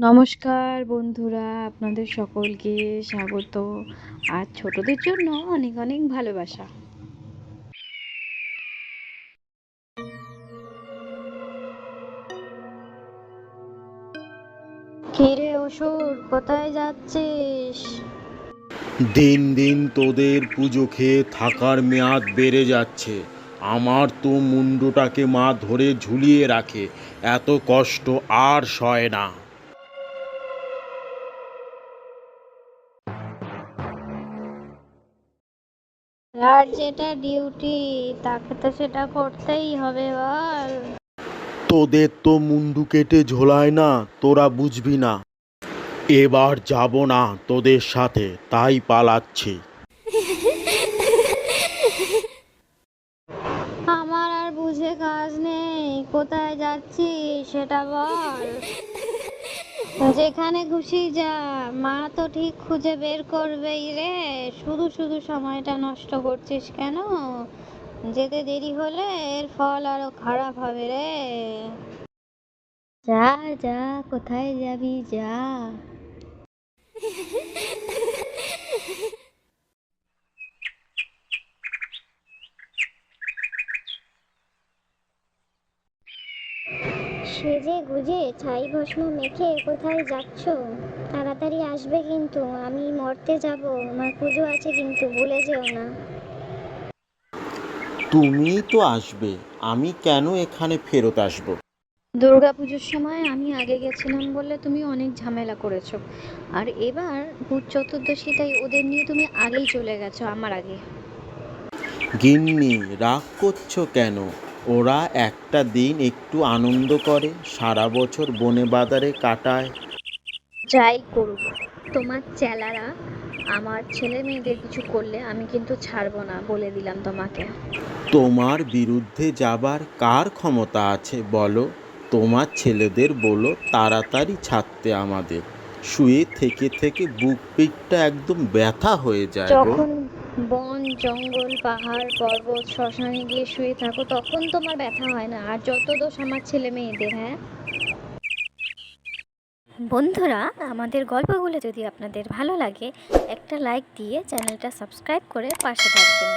নমস্কার বন্ধুরা, আপনাদের সকলকে স্বাগত। আর ছোটদের জন্য অনেক অনেক ভালোবাসা। কিরে অসুর, কোথায় যাচ্ছিস? দিন দিন তোদের পুজো খেয়ে থাকার মেয়াদ বেড়ে যাচ্ছে। আমার তো মুন্ডুটাকে মা ধরে ঝুলিয়ে রাখে, এত কষ্ট আর সয় না। আর যেটা ডিউটি তাকে তো সেটা করতেই হবে বল। তোদের তো মুন্ডু কেটে ঝোলায় না তোরা বুঝবি না। এবার যাব না তোদের সাথে তাই পালাচ্ছি। আমার আর বুঝে কাজ নেই কোথায় যাচ্ছি সেটা বল। যেখানে খুশি যা, মা তো ঠিক খুঁজে বের করবেই রে। শুধু শুধু সময়টা নষ্ট করছিস কেন? যেতে দেরি হলে এর ফল আরও খারাপ হবে রে। যা যা, কোথায় যাবি যা। সেজে গুজে ছাই ভস্ম মেখে কোথায় যাচ্ছ? তাড়াতাড়ি আসবে কিন্তু আমি মরতে যাব। আমার পুজো আছে কিন্তু ভুলে যেও না। তুমি তো আসবে আমি কেন এখানে ফেরত আসব? দুর্গা পুজোর সময় আমি আগে গেছিলাম বলে তুমি অনেক ঝামেলা করেছ। আর এবার ভূত চতুর্দশী তাই ওদের নিয়ে তুমি আগেই চলে গেছো আমার আগে। গিন্নি রাগ করছ কেন? ওরা একটা দিন একটু আনন্দ করে সারা বছর বনে বাজারে কাটায়। যাই করুক তোমার চেলারা আমার ছেলে মেয়েদের কিছু করলে আমি কিন্তু ছাড়বো না বলে দিলাম তোমাকে। তোমার বিরুদ্ধে যাবার কার ক্ষমতা আছে বলো? তোমার ছেলেদের বলো তাড়াতাড়ি ছাড়তে আমাদের। শুয়ে থেকে থেকে বুক পিঠটা একদম ব্যথা হয়ে যায় গো। যখন বন, জঙ্গল, পাহাড়, পর্বত, শ্মশানে গিয়ে শুয়ে থাকো, তখন তোমার ব্যথা হয় না। আর যত দোষ আমার ছেলে মেয়েদের হ্যাঁ? বন্ধুরা, আমাদের গল্পগুলো যদি আপনাদের ভালো লাগে, একটা লাইক দিয়ে চ্যানেলটা সাবস্ক্রাইব করে পাশে থাকবেন।